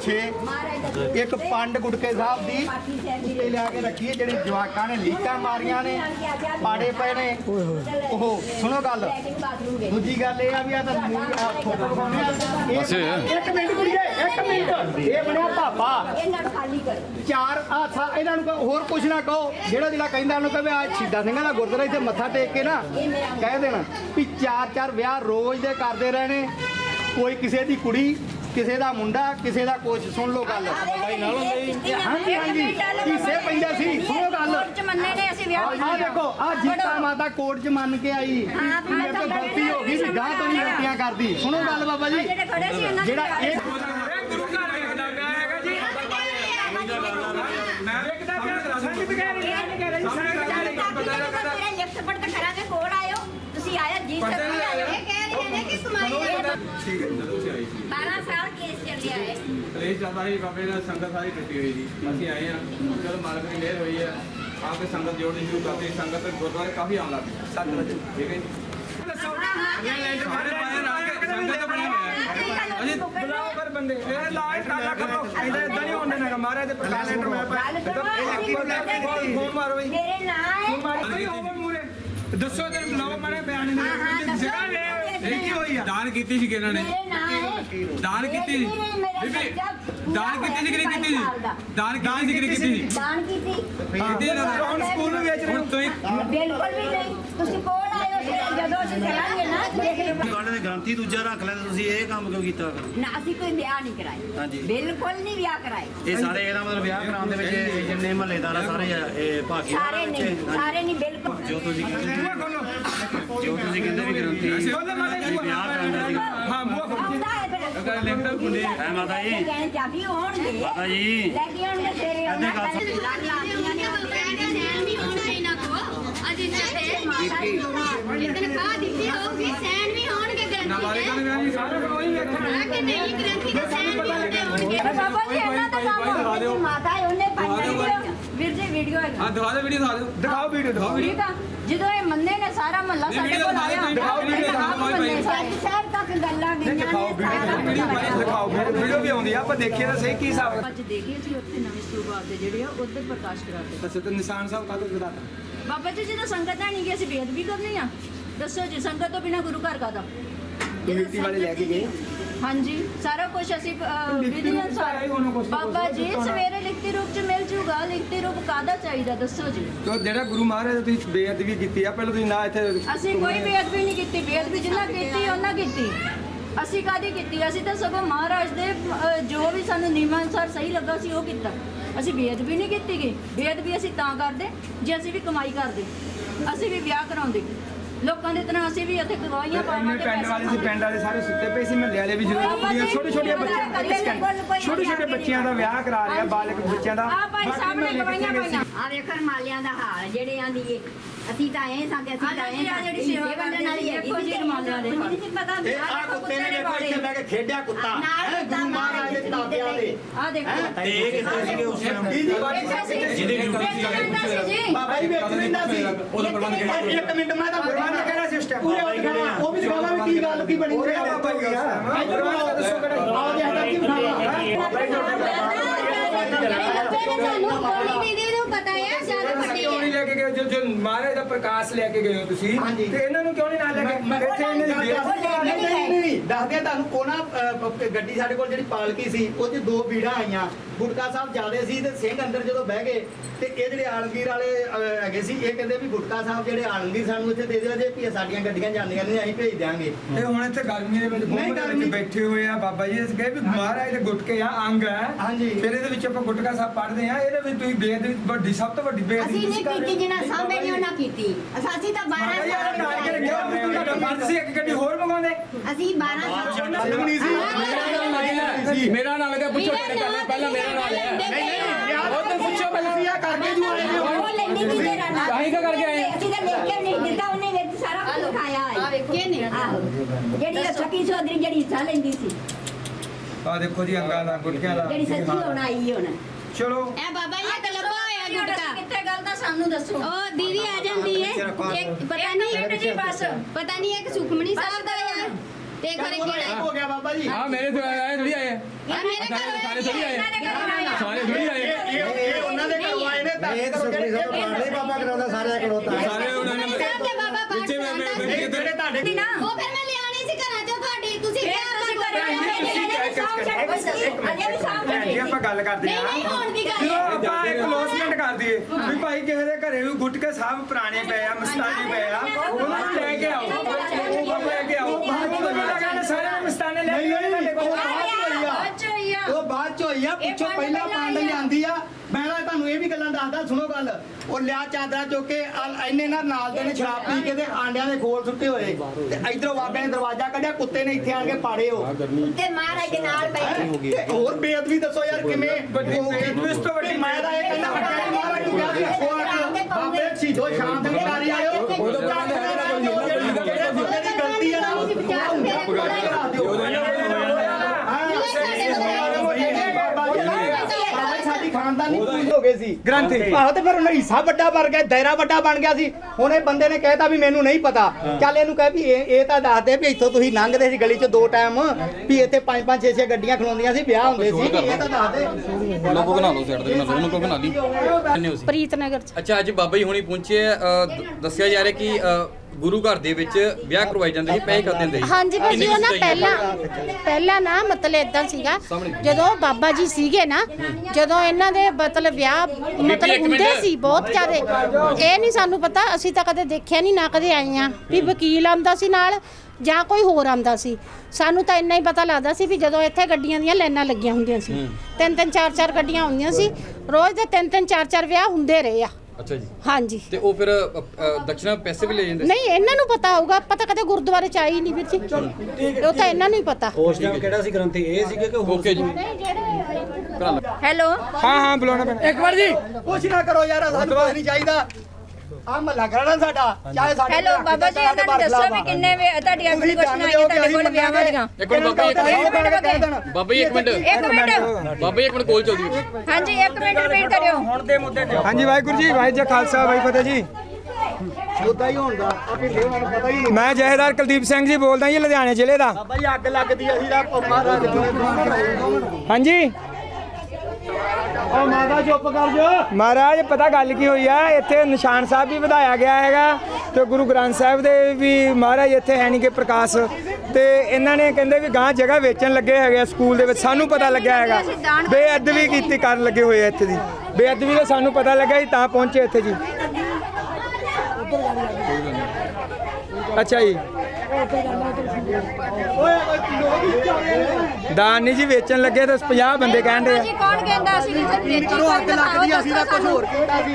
6 ਇੱਕ ਪੰਡ ਗੁਟਕੇ ਸਾਹਿਬ ਦੀ ਉੱਤੇ ਲਿਆ ਕੇ ਰੱਖੀ ਹੈ ਜਿਹੜੀ ਜਵਾਕਾਂ ਨੇ ਲੀਕਾਂ ਮਾਰੀਆਂ ਨੇ ਪਾੜੇ ਪਏ ਨੇ। ਉਹ ਸੁਣੋ ਗੱਲ। ਦੂਜੀ ਗੱਲ ਇਹ ਆ ਵੀ ਆ ਤਾਂ ਫੋਟੋ ਆ। ਇੱਕ ਮਿੰਟ ਕੁੜੀਏ ਇੱਕ ਮਿੰਟ। ਇਹ ਬਣਿਆ ਪਾਪਾ ਇਹਨਾਂ ਨੂੰ ਖਾਲੀ ਕਰ ਚਾਰ ਆਸਾ ਇਹਨਾਂ ਨੂੰ ਹੋਰ ਕੁਛ ਨਾ ਕਹੋ। ਜਿਹੜਾ ਜਿਹੜਾ ਕਹਿੰਦਾ ਉਹਨੂੰ ਕਹੇ ਆ ਸ਼ਹੀਦਾਂ ਸਿੰਘਾਂ ਦਾ ਗੁਰਦੁਆਰਾ ਇੱਥੇ ਮੱਥਾ ਟੇਕ ਕੇ ਨਾ ਕਹਿ ਦੇਣਾ ਵੀ ਚਾਰ ਚਾਰ ਵਿਆਹ ਰੋਜ਼ ਦੇ ਕਰਦੇ ਰਹਿਣੇ ਕੋਈ ਕਿਸੇ ਦੀ ਕੁੜੀ ਕਿਸੇ ਦਾ ਮੁੰਡਾ ਕਿਸੇ ਦਾ ਕੁਛ ਸੁਣ ਲਓ ਗੱਲ। ਹਾਂਜੀ ਹਾਂਜੀ। ਹਿੱਸੇ ਪੈਂਦਾ ਸੀ ਸੁਣੋ ਗੱਲ। ਚ ਮੰਨੇ ਨੇ ਅਸੀਂ ਵਿਆਹ ਆ ਦੇਖੋ ਆ ਜੀਤਾ ਮਾਤਾ ਕੋਰਟ 'ਚ ਮੰਨ ਕੇ ਆਈ। ਹਾਂ, ਮੇਰੇ ਤੋਂ ਗਲਤੀ ਹੋ ਗਈ ਵੀ ਗਾਂ ਤੋਂ ਨਹੀਂ ਗਲਤੀਆਂ ਕਰਦੀ। ਸੁਣੋ ਗੱਲ ਬਾਬਾ ਜੀ। ਜਿਹੜੇ ਖੜੇ ਇਹ ਗੁਰੂ ਘਰ ਵੇਖਦਾ ਪਿਆ ਹੈਗਾ ਜੀ। ਮੈਂ ਵੇਖਦਾ ਪਿਆ ਸੰਗਤ ਕਹਿ ਰਹੀ ਹੈ ਕਹਿ ਰਹੀ ਸੰਗਤ ਲਿਖਤ ਪੜ ਕੇ ਕਰਾਂਗੇ ਕੋਲ ਆਇਓ ਤੁਸੀਂ ਆਇਆ ਜੀ ਸਰ ਆਇਓ ਕਹਿ ਰਹੇ ਨੇ ਕਿ ਕਮਾਈ ਠੀਕ ਹੈ ਜਦੋਂ ਤੁਸੀਂ ਆਈ ਸੀ 12 ਸਾਲ ਕੇਸ ਚੱਲਿਆ ਹੈ ਕਲੇਸ਼ ਚੱਲਦਾ ਸੀ ਬਾਬੇ ਨਾਲ ਸੰਗਤ ਸਾਰੀ ਟੁੱਟੀ ਹੋਈ ਸੀ। ਅਸੀਂ ਆਏ ਆ ਚਲੋ ਮਾਲਕ ਦੀ ਮਿਹਰ ਹੋਈ ਹੈ ਆ ਕੇ ਸੰਗਤ ਜੋੜਨੀ ਸ਼ੁਰੂ ਕਰਤੀ। ਸੰਗਤ ਗੁਰਦੁਆਰੇ ਕਾਫੀ ਆਉਣ ਲੱਗ ਪਈ। 7 ਵਜੇ। ਠੀਕ ਹੈ ਜੀ? ਸਾਰੇ ਬਾਹਰ ਆ ਕੇ ਸੰਗਤ ਬਣੀ ਹੋਈ ਅਸੀਂ ਬੁਲਾਓ ਪਰ ਬੰਦੇ। ਇਹ ਲਾਇ ਕਾਲਾ ਕਰੋ ਇਹਦਾ ਇਦਾਂ ਨਹੀਂ ਹੁੰਦੇ ਨਾ ਮਾਰੇ ਤੇ ਪ੍ਰਕਾਰ ਲੈਟਰ ਮੈਂ ਕਰੋ ਫੋਨ ਮਾਰੋ ਬਈ ਮੇਰੇ ਨਾਲ ਫੋਨ ਮਾਰੋ ਕੋਈ ਹੋਵੇ ਮੂਰੇ ਦੱਸੋ ਤੇ ਬੁਲਾਓ ਮਾਰੇ ਬਿਆਨ ਹਾਂ, ਹਾਂ, ਨਹੀਂ ਦੱਸੋ। ਜਗ੍ਹਾ ਲੈ ਇਹ ਕੀ ਹੋਈ ਆ? ਦਾਨ ਕੀਤੀ ਸੀ ਕਿਹਨਾਂ ਨੇ? ਮੇਰੇ ਦਾਨ ਕੀਤੀ ਸੀ। ਬੀਬੀ ਦਾਨ ਕੀਤੀ ਸੀ ਕਿ ਨਹੀਂ ਕੀਤੀ ਸੀ? ਦਾਨ ਕੀਤੀ ਸੀ ਕਿ ਨਹੀਂ ਕੀਤੀ ਸੀ? ਦਾਨ ਕੀਤੀ। ਕੀਤੀ ਨਾ ਹੁਣ ਸਕੂਲ ਨੂੰ ਵੇਚ ਰਹੇ ਤੁਸੀਂ ਬਿਲਕੁਲ ਵੀ ਨਹੀਂ। ਤੁਸੀਂ ਕੋਲ ਆਇਓ ਸੀ ਜਦੋਂ ਅਸੀਂ ਕਰਾਂਗੇ ਨਾ ਦੇਖ ਲਿਓ। ਕਾਂਡ ਦੇ ਗ੍ਰੰਥੀ ਦੂਜਾ ਰੱਖ ਲੈ ਤੇ ਤੁਸੀਂ ਇਹ ਕੰਮ ਕਿਉਂ ਕੀਤਾ? ਨਾ ਅਸੀਂ ਕੋਈ ਵਿਆਹ ਨਹੀਂ ਹਾਂਜੀ। ਬਿਲਕੁਲ ਨਹੀਂ ਵਿਆਹ ਕਰਾਏ ਇਹ ਸਾਰੇ ਇਹਦਾ ਮਤਲਬ ਵਿਆਹ ਕਰਾਉਣ ਦੇ ਵਿੱਚ ਇਹ ਜਿੰਨੇ ਮਹੱਲੇਦਾਰ ਸਾਰੇ ਇਹ ਭਾਗੀ ਸਾਰੇ ਨਹੀਂ ਸਾਰੇ ਨਹੀਂ ਬਿਲਕੁਲ ਜੋ ਤੁਸੀਂ ਕਹਿੰਦੇ ਜੋ ਤੁਸੀਂ ਕਹਿੰਦੇ ਵੀ ਗ੍ਰੰਥੀ ਖੋਲੋ ਮਾਰੇ ਅਸੀਂ ਵਿਆਹ ਕਰਾਉਂਦਾ ਸੀ ਹਾਂ ਬੂਆ ਆਉਂਦਾ ਹੈ ਫਿਰ ਅਗਰ ਲਿਖਦਾ ਖੁੱਲੇ ਹੈ ਮਾਤਾ ਜੀ ਚਾਬੀ ਹੋਣਗੇ ਮਾਤਾ ਜੀ ਲੈ ਕੇ ਆਉਣਗੇ ਤੇਰੇ ਉਹਨਾਂ। ਲੜ ਲਾਤੀਆਂ ਨੇ ਸੈਨ ਵੀ ਹੋਣਾ ਇਹਨਾਂ ਕੋ ਅੱਜ ਇਤਨੇ ਬਾਅਦ ਦਿੱਤੀ ਹੋਊਗੀ ਸੈਨ ਵੀ ਹੋਣਗੇ ਨਾ ਬਾਰੇ ਗਰੰਟੀ ਕਰਨ ਗਏ ਸਾਰੇ ਕੋਈ ਵੇਖਣਾ ਦੇ ਕਿ। ਨਹੀਂ ਗਰੰਟੀ ਦੇ ਸੈਨ ਵੀ ਹੁੰਦੇ ਹੋਣਗੇ। ਅਰੇ ਬਾਬਾ ਜੀ ਇਹਨਾਂ ਦਾ ਕੰਮ ਹੋ ਗਿਆ ਮਾਤਾ ਹੈ, ਉਹਨੇ ਪਾਇਆ ਵੀਰ ਜੀ ਵੀਡੀਓ ਹੈ ਆ ਦਿਖਾ ਦੇ ਵੀਡੀਓ ਦਿਖਾ ਦਿਓ ਦਿਖਾਓ ਵੀਡੀਓ ਦਿਖਾਓ ਵੀਡੀਓ ਠੀਕ ਆ ਜਦੋਂ ਇਹ ਮੰਨੇ ਨੇ ਸਾਰਾ ਮਹੱਲਾ ਸਾਡੇ ਕੋਲ ਆਇਆ। ਦਿਖਾਓ ਵੀਡੀਓ, ਦਿਖਾਓ ਮੰਨੇ ਸਾਰੇ ਸ਼ਹਿਰ ਤੱਕ ਗੱਲਾਂ ਗਈਆਂ ਨੇ ਦਿਖਾਓ ਵੀਡੀਓ ਬਾਰੇ ਦਿਖਾਓ ਵੀਡੀਓ ਵੀ ਆਉਂਦੀ ਆ ਆਪਾਂ ਦੇਖੀਏ ਤਾਂ ਸਹੀ ਕੀ ਹਿਸਾਬ ਹੈ। ਅੱਜ ਦੇਖੀਏ ਸੀ ਉੱਥੇ ਨਵੇਂ ਸਰੂਪ ਦੇ ਜਿਹੜੇ ਆ ਉਧਰ ਪ੍ਰਕਾਸ਼ ਕਰਾਤੇ ਅੱਛਾ ਤੇ ਨਿਸ਼ਾਨ ਸਾਹਿਬ ਕਾਹਤੋਂ ਬਤਾਤਾ ਬਾਬਾ ਜੀ ਜਦੋਂ ਸੰਗਤ ਹੈ ਨਹੀਂ ਕਿ ਅਸੀਂ ਬੇਅਦਬੀ ਕਰਨੀ ਆ। ਦੱਸੋ ਜੀ ਸੰਗਤ ਤੋਂ ਬਿਨਾ ਗੁਰੂ ਘਰ ਕਾਦਾ ਕਮੇਟੀ ਵਾਲੇ ਲੈ ਕੇ ਗਏ। ਹਾਂਜੀ ਸਾਰਾ ਕੁਝ ਅਸੀਂ ਵਿਧੀ ਅਨੁਸਾਰ ਨਾ ਬਾਬਾ ਜੀ। ਸਵੇਰੇ ਲਿਖਤੀ ਰੂਪ ਚ ਮਿਲ ਜੂਗਾ। ਲਿਖਤੀ ਰੂਪ ਕਾਦਾ ਚਾਹੀਦਾ ਦੱਸੋ ਜੀ। ਤੋ ਜਿਹੜਾ ਗੁਰੂ ਮਹਾਰਾਜ ਦੀ ਤੁਸੀਂ ਬੇਅਦਬੀ ਕੀਤੀ ਆ ਪਹਿਲਾਂ ਤੁਸੀਂ ਨਾ ਇੱਥੇ ਅਸੀਂ ਕੋਈ ਬੇਅਦਬੀ ਨਹੀਂ ਕੀਤੀ। ਬੇਅਦਬੀ ਜਿੰਨਾ ਕੀਤੀ ਉਹਨਾਂ ਕੀਤੀ। ਅਸੀਂ ਕਾਦੀ ਕੀਤੀ? ਅਸੀਂ ਤਾਂ ਸਗੋਂ ਮਹਾਰਾਜ ਦੇ ਜੋ ਵੀ ਸਾਨੂੰ ਨਿਯਮਾਂ ਅਨੁਸਾਰ ਸਹੀ ਲੱਗਾ ਸੀ ਉਹ ਕੀਤਾ। ਅਸੀਂ ਬੇਅਦਬੀ ਨਹੀਂ ਕੀਤੀ ਗਈ ਬੇਅਦਬੀ ਅਸੀਂ ਤਾਂ ਕਰਦੇ ਜੇ ਅਸੀਂ ਵੀ ਕਮਾਈ ਕਰਦੇ। ਅਸੀਂ ਵੀ ਵਿਆਹ ਕਰਾਉਂਦੇ। ਲੋਕਾਂ ਦੇ ਤਰ੍ਹਾਂ ਅਸੀਂ ਵੀ ਇੱਥੇ ਗਵਾਹੀਆਂ ਇੰਨੇ ਪਾਵਾਂਗੇ ਪਿੰਡ ਵਾਲੇ ਸੀ ਪਿੰਡ ਵਾਲੇ ਸਾਰੇ ਸੁੱਤੇ ਪਏ ਸੀ ਮਹੱਲੇ ਵਾਲੇ ਵੀ ਜਦੋਂ ਕੁੜੀਆਂ ਛੋਟੇ ਛੋਟੇ ਬੱਚੇ ਛੋਟੇ ਛੋਟੇ ਬੱਚਿਆਂ ਦਾ ਵਿਆਹ ਕਰਾ ਰਿਹਾ ਬਾਲਕ ਬੱਚਿਆਂ ਦਾ। ਆ ਭਾਈ ਬਾਕੀ ਸਾਹਮਣੇ ਮਹੱਲੇ ਗਵਾਹੀਆਂ ਕਿੱਥੇ ਗਏ ਸੀ? ਪਾਈਆਂ। ਆ ਵੇਖਣ ਮਾਲਿਆਂ ਦਾ ਹਾਲ ਜਿਹੜੇ ਆਂਦੀ ਏ ਅਸੀਂ ਤਾਂ ਐ ਸਾਂ ਅਸੀਂ ਤਾਂ ਐ ਆ ਜਿਹੜੀ ਸੇਵਾ ਕਰਦੇ ਨਾਲ ਹੀ ਦੇਖੋ ਜੀ ਰਮਾਲਿਆਂ ਦੇ ਹਾਲ। ਨਹੀਂ ਪਤਾ ਤੇ ਆ ਕੁੱਤੇ ਨੇ ਵੇਖੋ ਇੱਥੇ ਬਹਿ ਕੇ ਖੇਡਿਆ ਕੁੱਤਾ। ਗੁਰੂ ਮਹਾਰਾਜ ਦੇ ਤਾਬਿਆਂ ਦੇ। ਆ ਦੇਖੋ। ਤੇ ਇਹ ਕਿੱਥੇ ਸੀਗੇ ਉਸ ਟਾਈਮ ਜਿਹਦੀ ਜਿਹਦੀ ਡਿਊਟੀ ਸੀ ਜਾਂਦਾ ਸੀ ਜੀ। ਬਾਬਾ ਜੀ ਵੇਚ ਲੈਂਦਾ ਸੀ। ਉਦੋਂ ਪ੍ਰਬੰਧ ਕਿਹੜਾ ਇੱਕ ਮਿੰਟ ਮੈਂ ਤਾਂ ਪ੍ਰਬੰਧ ਕਿਹੜਾ ਸੀ ਉਸ ਟਾਈਮ? ਪੂਰੇ ਉਹ ਦਿਖਾਵਾਂ, ਉਹ ਵੀ ਦਿਖਾਵਾਂ ਵੀ ਕੀ ਗੱਲ ਕੀ ਬਣੀ ਆ ਬਾਬਾ ਜੀ ਆ। ਪ੍ਰਬੰਧ ਦੱਸੋ ਕਿਹੜਾ ਆਓ ਜੀ ਹੱਥਾਂ ਕੀ ਨੂੰ ਪਤਾ ਹੈ ਲੈ ਕੇ ਗਏ ਜੋ ਜੋ ਮਹਾਰਾਜ ਦਾ ਪ੍ਰਕਾਸ਼ ਲੈ ਕੇ ਗਏ ਹੋ ਤੁਸੀਂ ਹਾਂਜੀ। ਤੇ ਇਹਨਾਂ ਨੂੰ ਕਿਉਂ ਨਹੀਂ ਨਾਲ ਲੈ ਕੇ ਇੱਥੇ ਇਹਨਾਂ ਦੀ ਬੇਇੱਜ਼ਤੀ ਨਹੀਂ ਨਹੀਂ ਨਹੀਂ ਦੱਸਦੇ ਆ ਤੁਹਾਨੂੰ ਕੋਨਾ ਗੱਡੀ ਸਾਡੇ ਕੋਲ ਜਿਹੜੀ ਪਾਲਕੀ ਸੀ ਉਹ 'ਚ ਦੋ ਬੀੜਾਂ ਆਈਆਂ। ਗੁਟਕਾ ਸਾਹਿਬ ਜਾਦੇ ਸੀ ਤੇ ਸਿੰਘ ਅੰਦਰ ਜਦੋਂ ਬਹਿ ਗਏ ਤੇ ਇਹ ਜਿਹੜੇ ਆਲਮਗੀਰ ਵਾਲੇ ਅਹ, ਹੈਗੇ ਸੀ ਇਹ ਕਹਿੰਦੇ ਵੀ ਗੁਟਕਾ ਸਾਹਿਬ ਜਿਹੜੇ ਆਲਮਗੀਰ ਸਾਨੂੰ ਇੱਥੇ ਦੇ ਦਿਓ ਜੇ ਵੀ ਸਾਡੀਆਂ ਗੱਡੀਆਂ ਜਾਂਦੀਆਂ ਨੇ ਅਸੀਂ ਭੇਜ ਦਿਆਂਗੇ। ਇਹ ਹੁਣ ਇੱਥੇ ਗਰਮੀ ਦੇ ਵਿੱਚ ਨਹੀਂ, ਗਰਮੀ- ਵਿੱਚ ਬੈਠੇ ਹੋਏ ਆ ਬਾਬਾ ਜੀ ਇਸ ਕਹੇ ਵੀ ਮਹਾਰਾਜ ਦੇ ਗੁਟਕੇ ਆ ਅੰਗ ਹੈ ਹਾਂਜੀ। ਫਿਰ ਇਹਦੇ ਵਿੱਚ ਆਪਾਂ ਗੁਟਕਾ ਸਾਹਿਬ ਪੜ੍ਹਦੇ ਆ ਇਹਦੇ ਵਿੱਚ ਤੁਸੀਂ ਬੇਅਦਬੀ ਵੱਡੀ ਸਭ ਤੋਂ ਵੱਡੀ ਬੇਅਦਬੀ ਅਸੀਂ ਨਹੀਂ ਕੀਤੀ ਹੋ। ਜਿਨ੍ਹਾਂ ਸਾਹਮਣੇ ਨਹੀਂ ਉਹਨਾਂ ਕੀਤੀ। ਅਸੀਂ ਤਾਂ 12 ਮਾਤਾ ਜੀ ਆਹ ਸਾਲ ਟਾਰਗੇਟ ਕਿਉਂ ਵੀ ਤੁਹਾਡਾ ਫਰਜ਼ ਸੀ ਇੱਕ ਗੱਡੀ ਹੋਰ ਮੰਗਵਾਉਂਦੇ। ਅਸੀਂ 12 ਸਾਲ ਲੱਗਣੀ ਸੀ। ਮੇਰਾ ਨਾਲ ਲੱਗਾ ਪੁੱਛੋ ਕਿਹਨੇ ਕਰਨਾ ਪਹਿਲਾਂ ਮੇਰਾ ਨਾਲ ਹੈ। ਉਹ ਤਾਂ ਪੁੱਛੋ ਪਹਿਲਾਂ। ਵੀ ਆ ਕਰਕੇ ਜੂ ਆਏ ਉਹ ਲੈਂਦੀ ਨਹੀਂ ਤੇਰਾ ਨਾਲ ਕਾਹੀ ਕਾ ਕਰਕੇ ਆਏ? ਅਸੀਂ ਤਾਂ ਲਿਖ ਕੇ ਨਹੀਂ ਦਿੱਤਾ ਉਹਨੇ ਵਿੱਚ ਸਾਰਾ ਕੁਝ ਖਾਇਆ ਹੈ। ਕਿਹਨੇ ਆਹੋ। ਜਿਹੜੀ ਸਕੀ ਚੌਧਰੀ ਜਿਹੜੀ ਹਿੱਸਾ ਲੈਂਦੀ ਸੀ। ਆ ਦੇਖੋ ਜੀ ਅੰਗਾਂ ਦਾ ਗੁਟਕਿਆਂ ਦਾ ਜਿਹੜੀ ਸੱਚੀ ਹੁਣ ਆਈ ਹੁਣ। ਚਲੋ। ਇਹ ਬਾਬਾ ਜੀ ਗੁਟਕਾ ਕਿੱਥੇ ਗੱਲ ਤਾਂ ਸਾਨੂੰ ਦੱਸੋ। ਉਹ ਦੀਦੀ ਆ ਜਾਂਦੀ ਹੈ ਇੱਕ ਪਤਾ ਨਹੀਂ ਜੀ ਬਸ। ਪਤਾ ਨਹੀਂ ਇੱਕ ਸੁਖਮਣੀ ਸਾਹਿਬ ਦਾ ਆ ਤੇ ਘਰੇ ਕਿਹੜਾ? ਹੋ ਗਿਆ ਬਾਬਾ ਜੀ। ਹਾਂ ਮੇਰੇ ਤੋਂ ਆਏ ਥੋੜੀ ਆਏ। ਆ ਮੇਰੇ ਘਰ ਸਾਰੇ ਥੋੜੀ ਆਏ। ਸਾਰੇ ਥੋੜੀ ਆਏ। ਇਹ ਉਹਨਾਂ ਦੇ ਘਰੋਂ ਆਏ ਨੇ ਤਾਂ ਇਹ ਤਾਂ ਸੁਖਮਨੀ ਸਾਹਿਬ ਨਹੀਂ ਬਾਬਾ ਕਰਾਉਂਦਾ ਸਾਰਿਆਂ ਕੋਲੋਂ ਤਾਂ। ਸਾਰੇ ਉਹਨਾਂ ਨੇ ਦੇ ਬਾਬਾ ਪਾਠ ਕਰਾਉਂਦਾ। ਜਿਹੜੇ ਤੁਹਾਡੇ ਨਾ। ਉਹ ਫਿਰ ਮੈਂ ਲਿਆਣੀ ਸੀ ਘਰਾਂ ਚੋਂ ਤੁਹਾਡੀ ਤੁਸੀਂ ਫਿਰ ਕਿਹਾ ਤੁਸੀਂ ਕਰੋ। ਘਰੇ ਭੈਣ ਜੀ ਆਪਾਂ ਗੱਲ ਕਰਦੇ ਨਹੀਂ ਆ ਨਹੀਂ ਹੋਣ ਦੀ ਗੱਲ ਜਦੋਂ ਹੈ। ਆਪਾਂ ਇੱਕ ਲੋਸਮੈਂਟ ਕਰ ਦਈਏ ਵੀ ਭਾਈ ਕਿਸੇ ਦੇ ਘਰੇ ਵੀ ਗੁਟਕੇ ਸਾਹਿਬ ਪੁਰਾਣੇ ਪਏ ਆ ਮਸਤਾਨੇ ਪਏ ਆ ਉਹਨਾਂ ਨੂੰ ਲੈ ਕੇ ਆਓ। ਉਹ ਲੈ ਕੇ ਆਓ। ਉਹ ਤਾਂ ਮੇਰਾ ਕਹਿੰਦਾ ਸਾਰੇ ਮਸਤਾਨੇ ਲੈ ਕੇ ਆਓ। ਤੁਹਾਡੇ ਕੋਲ ਬਾਅਦ ਚ ਹੋਈ ਆ। ਉਹ ਬਾਅਦ ਚ ਹੋਈ ਆ। ਪਿੱਛੋਂ ਪਹਿਲਾਂ ਪੰਡ। ਲਿਆਂਦੀ ਆ। ਇਹ ਵੀ ਗੱਲਾਂ ਦੱਸਦਾ ਸੁਣੋ ਗੱਲ। ਉਹ ਲਿਆ ਚਾਦਰਾ ਚੁੱਕ ਕੇ ਇੰਨੇ ਨਾਲ ਨਾਲ ਦੇ ਨੇ ਸ਼ਰਾਬ ਪੀ ਕੇ ਤੇ ਆਂਡਿਆਂ ਦੇ ਖੋਲ ਸੁੱਟੇ ਹੋਏ। ਤੇ ਇਧਰੋਂ ਬਾਬੇ ਨੇ ਦਰਵਾਜ਼ਾ ਕੱਢਿਆ ਕੁੱਤੇ ਨੇ ਇੱਥੇ ਆਣ ਕੇ ਪਾੜੇ ਹੋ ਤੇ ਮਹਾਰਾਜ ਦੇ ਨਾਲ ਬੈਠੇ। ਤੇ ਹੋਰ ਬੇਅਦਬੀ ਦੱਸੋ ਯਾਰ ਕਿਵੇਂ? ਬੇਅਦਬੀ ਇਸ ਤੋਂ ਵੱਡੀ ਮੈਂ ਤਾਂ ਇਹ ਕਹਿੰਦਾ ਵੱਡਾ ਨਹੀਂ ਮਹਾਰਾਜ ਨੂੰ ਕਿਹਾ ਸੀ ਕੋਰਟ ਬਾਬੇ ਸ਼ਹੀਦੋ ਸ਼ਾਂਤ ਵਿਚਾਰੀ ਆਇਓ। ਉਹ ਤੋਂ ਬਾਅਦ ਜਿਹੜੇ ਬੰਦੇ ਦੀ ਗਲਤੀ ਹੈ ਨਾ ਉਹ ਪੂਰਾ ਕਰਾ ਦਿਓ। ਖਾਨਦਾਨੀ ਪੂਰੀ ਹੋ ਗਈ ਸੀ। ਗ੍ਰੰਥੀ। ਆਹੋ ਤੇ ਫਿਰ ਉਹਨਾਂ ਹਿੱਸਾ ਵੱਡਾ ਬਣ ਗਿਆ ਦਾਇਰਾ ਵੱਡਾ ਬਣ ਗਿਆ ਸੀ। ਹੁਣ ਇਹ ਬੰਦੇ ਨੇ ਕਹਿਤਾ ਵੀ ਮੈਨੂੰ ਨਹੀਂ ਪਤਾ। ਚੱਲ ਇਹਨੂੰ ਕਹਿ ਵੀ ਇਹ ਇਹ ਤਾਂ ਦੱਸ ਦੇ ਵੀ ਇੱਥੋਂ ਤੁਸੀਂ ਲੰਘਦੇ ਸੀ ਗਲੀ 'ਚ ਦੋ ਟਾਈਮ ਵੀ ਇੱਥੇ ਪੰਜ ਪੰਜ ਛੇ ਛੇ ਗੱਡੀਆਂ ਖਲੋਂਦੀਆਂ ਸੀ ਵਿਆਹ ਹੁੰਦੇ ਸੀ। ਇਹ ਤਾਂ ਦੱਸ ਦੇ ਲੋਗੋ ਬਣਾ ਲਓ ਸਾਈਡ ਤੇ ਬਣਾ ਲਓ ਉਹਨੂੰ ਕੋਈ ਬਣਾ ਲਈ। ਪ੍ਰੀਤਨਗਰ ਚ। ਅੱਛਾ ਅੱਜ ਬਾਬਾ ਜੀ ਹੁਣੀ ਪਹੁੰਚੇ ਆ, ਅ, ਦ- ਦੱਸਿਆ ਜਾ ਰਿਹਾ ਕਿ ਅ, ਗੁਰੂ ਘਰ ਦੇ ਵਿੱਚ ਵਿਆਹ ਕਰਵਾਏ ਜਾਂਦੇ ਸੀ ਪੈਸੇ ਖਾਤੇ ਹੁੰਦੇ ਸੀ। ਹਾਂਜੀ ਭਾਜੀ ਉਹ ਨਾ? ਪਹਿਲਾਂ ਪਹਿਲਾਂ ਨਾ ਮਤਲਬ ਇਦਾਂ ਸੀਗਾ। ਜਦੋਂ ਬਾਬਾ ਜੀ ਸੀਗੇ ਨਾ ਜਦੋਂ ਇਹਨਾਂ ਦੇ ਮਤਲਬ ਵਿਆਹ ਮਤਲਬ। ਹੁੰਦੇ ਸੀ ਬਹੁਤ ਜ਼ਿਆਦੇ। ਇਹ ਨਹੀਂ ਸਾਨੂੰ ਪਤਾ ਅਸੀਂ ਤਾਂ ਕਦੇ ਦੇਖਿਆ ਨਹੀਂ ਨਾ ਕਦੇ ਆਏ ਆ ਵੀ ਵਕੀਲ ਆਂਦਾ ਸੀ ਨਾਲ ਜਾਂ ਕੋਈ ਹੋਰ ਆਂਦਾ ਸੀ। ਸਾਨੂੰ ਤਾਂ ਇੰਨਾ ਹੀ ਪਤਾ ਲੱਗਦਾ ਸੀ ਵੀ ਜਦੋਂ ਇੱਥੇ ਗੱਡੀਆਂ ਦੀਆਂ ਲਾਈਨਾਂ ਲੱਗੀਆਂ ਹੁੰਦੀਆਂ ਸੀ। ਤਿੰਨ ਤਿੰਨ ਚਾਰ ਚਾਰ ਗੱਡੀਆਂ ਹੁੰਦੀਆਂ ਸੀ। ਰੋਜ਼ ਦੇ ਤਿੰਨ ਤਿੰਨ ਚਾਰ ਚਾਰ ਵਿਆਹ ਹੁੰਦੇ ਰਹੇ ਆ। ਅੱਛਾ ਜੀ। ਹਾਂਜੀ। ਤੇ ਉਹ ਫਿਰ ਅ, ਅ, ਦਕਸ਼ਨਾ ਪੈਸੇ ਵੀ ਲੈ ਜਾਂਦੇ ਸੀ? ਨਹੀਂ ਇਹਨਾਂ ਨੂੰ ਪਤਾ ਹੋਊਗਾ ਆਪਾਂ ਤਾਂ ਕਦੇ ਗੁਰਦੁਆਰੇ ਚ ਆਈ ਨਹੀਂ ਵੀਰ ਜੀ। ਉਹ ਤਾਂ ਇਹਨਾਂ ਨੂੰ ਹੀ ਪਤਾ। ਉਸ ਟਾਈਮ ਕਿਹੜਾ ਸੀ ਗ੍ਰੰਥੀ? ਇਹ ਸੀਗੇ ਕਿ ਹੋਰ ਓਕੇ ਜੀ। ਹੈਲੋ। ਹਾਂ ਹਾਂ ਬੁਲਾਉਣਾ ਪੈਣਾ। ਇੱਕ ਵਾਰ ਜੀ ਕੁਛ ਨਾ ਕਰੋ ਯਾਰ ਸਾਨੂੰ ਕੁਛ ਨਹੀਂ ਚਾਹੀਦਾ। ਆ ਮਹੱਲਾ ਕਰਾਣਾ ਸਾਡਾ ਚਾਹੇ ਸਾਡੇ ਹੈਲੋ ਘਰ ਬਾਬਾ ਜੀ ਸਾਡੇ ਇਹਨਾਂ ਨੂੰ ਦੱਸੋ ਵੀ ਕਿੰਨੇ ਵੇ ਤੁਹਾਡੀ ਐਪਲੀਕੇਸ਼ਨ ਆਈ ਹੈ ਤੁਹਾਡੇ ਕੋਲ ਵਿਆਹ ਵਾਲੀਆਂ ਇੱਕ ਮਿੰਟ ਬਾਬਾ ਜੀ ਇੱਕ ਮਿੰਟ ਕਹਿ ਦੇਣ ਬਾਬਾ ਜੀ ਇੱਕ ਮਿੰਟ। ਇੱਕ ਮਿੰਟ। ਬਾਬਾ ਜੀ ਇੱਕ ਮਿੰਟ ਕੋਲ ਚੱਲਦੀ ਹੈ ਹਾਂਜੀ ਇੱਕ ਮਿੰਟ ਰਿਪੀਟ ਕਰਿਓ। ਹਾਂਜੀ ਵਾਹਿਗੁਰੂ ਜੀ ਵਾਹਿ ਜੀ ਖਾਲਸਾ ਵਾਹਿ ਫਤਿਹ ਜੀ। ਉਦਾਂ ਹੀ ਹੁੰਦਾ ਆ ਪਿੰਡੇ ਨੂੰ ਪਤਾ ਹੀ ਨਹੀਂ। ਮੈਂ ਜਹੇਦਾਰ ਕੁਲਦੀਪ ਸਿੰਘ ਜੀ ਬੋਲਦਾ ਜੀ ਲੁਧਿਆਣੇ ਜ਼ਿਲ੍ਹੇ ਦਾ। ਬਾਬਾ ਜੀ ਅੱਗ ਲੱਗਦੀ ਆ, ਅਸੀਂ ਤਾਂ ਮਹਾਰਾਜ ਦੇ ਹਾਂਜੀ। ਉਹ ਮਾਤਾ ਚੁੱਪ ਕਰ ਜੋ। ਮਹਾਰਾਜ ਪਤਾ ਗੱਲ ਕੀ ਹੋਈ ਆ? ਇੱਥੇ ਨਿਸ਼ਾਨ ਸਾਹਿਬ ਵੀ ਵਧਾਇਆ ਗਿਆ ਹੈਗਾ ਤੇ ਗੁਰੂ ਗ੍ਰੰਥ ਸਾਹਿਬ ਦੇ ਵੀ ਮਹਾਰਾਜ ਇੱਥੇ ਹੈ ਨਹੀਂ ਕਿ ਪ੍ਰਕਾਸ਼। ਤੇ ਇਹਨਾਂ ਨੇ ਕਹਿੰਦੇ ਵੀ ਗਾਂ ਜਗ੍ਹਾ ਵੇਚਣ ਲੱਗੇ ਹੈਗੇ ਆ ਸਕੂਲ ਦੇ ਵਿੱਚ ਸਾਨੂੰ ਪਤਾ ਲੱਗਿਆ ਹੈਗਾ। ਬੇਅਦਬੀ ਕੀਤੀ ਕਰਨ ਲੱਗੇ ਹੋਏ ਆ ਇੱਥੇ ਦੀ। ਬੇਅਦਬੀ ਦਾ ਸਾਨੂੰ ਪਤਾ ਲੱਗਾ ਸੀ ਤਾਂ ਪਹੁੰਚੇ ਇੱਥੇ ਜੀ। ਅੱਛਾ ਜੀ। ਦਾਨ ਨਹੀਂ ਜੀ ਵੇਚਣ ਲੱਗੇ ਤਾਂ 50 ਬੰਦੇ ਕਹਿੰਦੇ ਆ। ਜੀ ਕੌਣ ਕਹਿੰਦਾ ਅਸੀਂ ਵੇਚੀ ਚਲੋ ਅੱਗ ਕੋਈ ਲੱਗਦੀ ਆ, ਅਸੀਂ ਤਾਂ ਦੱਸੋ ਕੁਝ ਹੋਰ ਕੀਤਾ ਸੀ।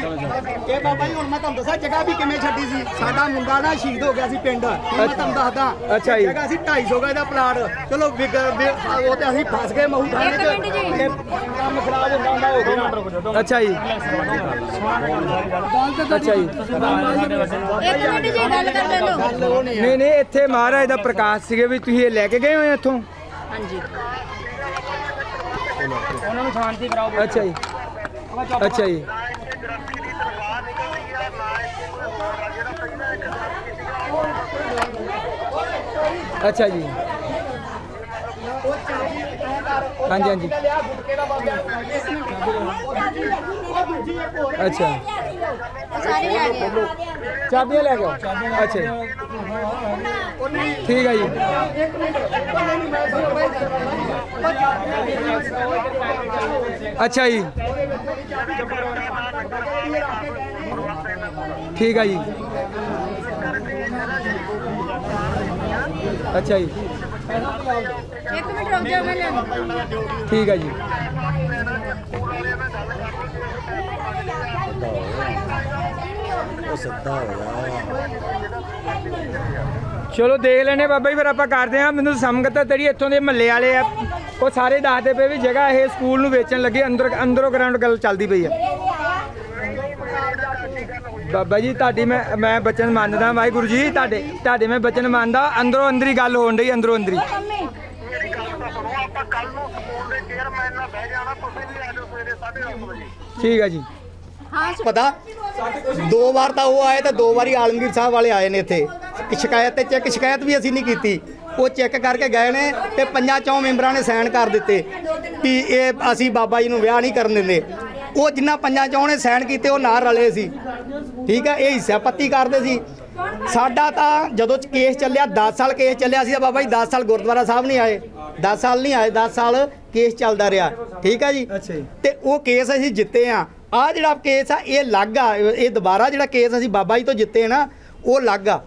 ਇਹ ਬਾਬਾ ਜੀ ਹੁਣ ਮੈਂ ਤੁਹਾਨੂੰ ਦੱਸਾਂ ਜਗ੍ਹਾ ਵੀ ਕਿਵੇਂ ਛੱਡੀ ਸੀ? ਸਾਡਾ ਮੁੰਡਾ ਨਾ ਸ਼ਹੀਦ ਹੋ ਗਿਆ ਸੀ ਪਿੰਡ। ਮੈਂ ਤੁਹਾਨੂੰ ਦੱਸਦਾ ਅੱਛਾ ਜੀ। ਜਗ੍ਹਾ ਸੀ 250 ਗਏ ਦਾ ਪਲਾਟ। ਚਲੋ ਉਹ ਤੇ ਅਸੀਂ ਫਸ ਗਏ ਮਹੂ ਥਾਣੇ ਇੱਕ ਮਿੰਟ ਜੀ। ਤੇ ਕੰਮ ਖਰਾਬ ਹੁੰਦਾ ਹੁੰਦਾ ਹੋ ਗਿਆ ਅੱਛਾ ਜੀ ਅੱਛਾ ਜੀ। ਇੱਕ ਮਿੰਟ ਜੀ ਗੱਲ ਕਰ ਲੈਂਦੋ ਨਹੀਂ ਨਹੀਂ ਇੱਥੇ ਮਹਾਰਾਜ ਦਾ ਪ੍ਰਕਾਸ਼ ਸੀਗੇ ਵੀ ਤੁਸੀਂ ਇਹ ਲੈ ਕੇ ਗਏ ਹੋ ਇੱਥੋਂ? ਹਾਂਜੀ। ਅੱਛਾ ਜੀ। ਅੱਛਾ ਜੀ। ਅੱਛਾ ਜੀ। ਹਾਂਜੀ ਹਾਂਜੀ। ਅੱਛਾ। ਸਾਰੇ ਲੈ ਗਏ ਚਾਬੀਆਂ ਲੈ ਕੇ ਅੱਛਾ ਜੀ। ਠੀਕ ਹੈ ਜੀ। ਅੱਛਾ ਜੀ। ਠੀਕ ਹੈ ਜੀ। ਅੱਛਾ ਜੀ। ਇੱਕ ਮਿੰਟ ਰੁਕ ਜਾਓ ਮੈਂ ਲਿਆਉਂਦੀ। ਠੀਕ ਹੈ ਜੀ ਚਲੋ ਦੇਖ ਲੈਨੇ ਬਾਬਾ ਜੀ ਫਿਰ ਆਪਾਂ ਕਰਦੇ ਆ ਮੈਨੂੰ ਸੰਗਤ ਤੇਰੀ ਇੱਥੋਂ ਦੇ ਮਹੱਲੇ ਵਾਲੇ ਆ। ਉਹ ਸਾਰੇ ਦੱਸਦੇ ਪਏ ਵੀ ਜਗ੍ਹਾ ਇਹ ਸਕੂਲ ਨੂੰ ਵੇਚਣ ਲੱਗੇ। ਅੰਦਰ ਅੰਦਰੋਂ ਗਰਾਊਂਡ ਗੱਲ ਚੱਲਦੀ ਪਈ ਆ। ਬਾਬਾ ਜੀ, ਤੁਹਾਡੀ ਮੈਂ ਮੈਂ ਬਚਨ ਮੰਨਦਾ, ਵਾਹਿਗੁਰੂ ਜੀ, ਤੁਹਾਡੇ ਤੁਹਾਡੇ ਮੈਂ ਬਚਨ ਮੰਨਦਾ। ਅੰਦਰੋਂ ਅੰਦਰੀ ਗੱਲ ਹੋਣ ਡਈ, ਅੰਦਰੋਂ ਅੰਦਰੀ। ਮੇਰੀ ਗੱਲ ਤਾਂ ਸੁਣੋ ਆਪਾਂ ਕੱਲ ਨੂੰ ਸਕੂਲ ਦੇ ਚੇਅਰਮੈਨ ਨਾਲ ਬਹਿ ਜਾਣਾ ਤੁਸੀਂ ਵੀ ਆ ਜਾਓ ਸਵੇਰੇ 8:30 ਵਜੇ ਠੀਕ ਹੈ ਜੀ। ਪਤਾ, ਦੋ ਵਾਰ ਤਾਂ ਉਹ ਆਏ ਤੇ ਦੋ ਵਾਰੀ ਆਲਮਗੀਰ ਸਾਹਿਬ ਵਾਲੇ ਆਏ ਨੇ ਇੱਥੇ। ਸ਼ਿਕਾਇਤ ਤੇ ਚੈੱਕ ਸ਼ਿਕਾਇਤ ਵੀ ਅਸੀਂ ਨਹੀਂ ਕੀਤੀ। ਉਹ ਚੈੱਕ ਕਰਕੇ ਗਏ ਨੇ ਤੇ ਪੰਜਾਂ ਚੌਂ ਮੈਂਬਰਾਂ ਨੇ ਸਾਈਨ ਕਰ ਦਿੱਤੇ ਕਿ ਇਹ ਅਸੀਂ ਬਾਬਾ ਜੀ ਨੂੰ ਵਿਆਹ ਨਹੀਂ ਕਰਨ ਦਿੰਦੇ। ਉਹ ਜਿੰਨਾ ਪੰਜਾਂ ਚੌਂ ਨੇ ਸਾਈਨ ਕੀਤੇ ਉਹ ਨਾਲ ਰਲੇ ਸੀ। ਠੀਕ ਹੈ ਇਹ ਹਿੱਸਾ ਪੱਤੀ ਕਰਦੇ ਸੀ। ਸਾਡਾ ਤਾਂ ਜਦੋਂ ਕੇਸ ਚੱਲਿਆ 10 ਸਾਲ ਕੇਸ ਚੱਲਿਆ ਸੀ ਬਾਬਾ ਜੀ 10 ਸਾਲ ਗੁਰਦੁਆਰਾ ਸਾਹਿਬ ਨਹੀਂ ਆਏ। 10 ਸਾਲ ਨਹੀਂ ਆਏ 10 ਸਾਲ ਕੇਸ ਚੱਲਦਾ ਰਿਹਾ। ਠੀਕ ਹੈ ਜੀ? ਤੇ ਉਹ ਕੇਸ ਅਸੀਂ ਜਿੱਤੇ ਆ ਆ ਜਿਹੜਾ ਕੇਸ ਆ ਇਹ ਲੱਗ ਆ। ਇਹ ਦੁਬਾਰਾ ਜਿਹੜਾ ਕੇਸ ਅਸੀਂ ਬਾਬਾ ਜੀ ਤੋਂ ਜਿੱਤੇ ਨਾ ਉਹ ਲੱਗ ਆ।